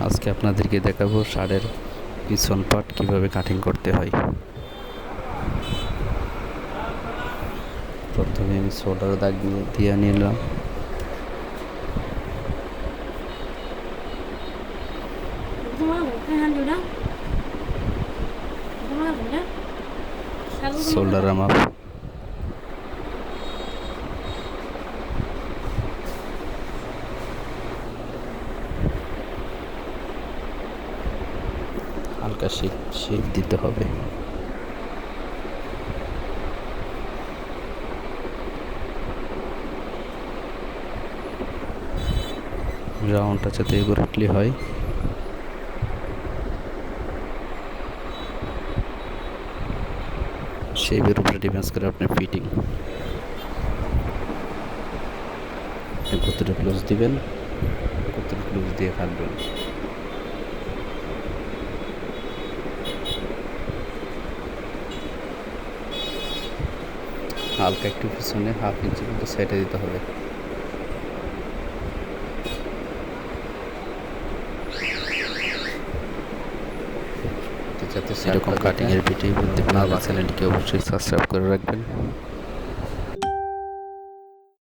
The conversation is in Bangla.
আজকে আপনাদেরকে দেখাবো শার্টের পিছন পাট কীভাবে কাটিং করতে হয়। প্রথমে আমি সোল্ডার দাগ দিয়ে নিলাম। সোল্ডার আমার হালকা শেপ শেপ দিতে হবে। রাউন্ডটা যাতে এগুরেটলি হয়। শেপের উপরে ডিফেন্স করে আপনি ফিটিং কতটা ক্লোজ দিবেন? কতটা ক্লোজ দিয়ে কাটবেন হালকা একটু পিছনে হাফ ইঞ্চি মতো সাইডে দিতে হবে। যাতে সেরকম কাটিংয়ের ভিডিও বলতে আপনার চ্যানেলটিকে অবশ্যই সাবস্ক্রাইব করে রাখবেন।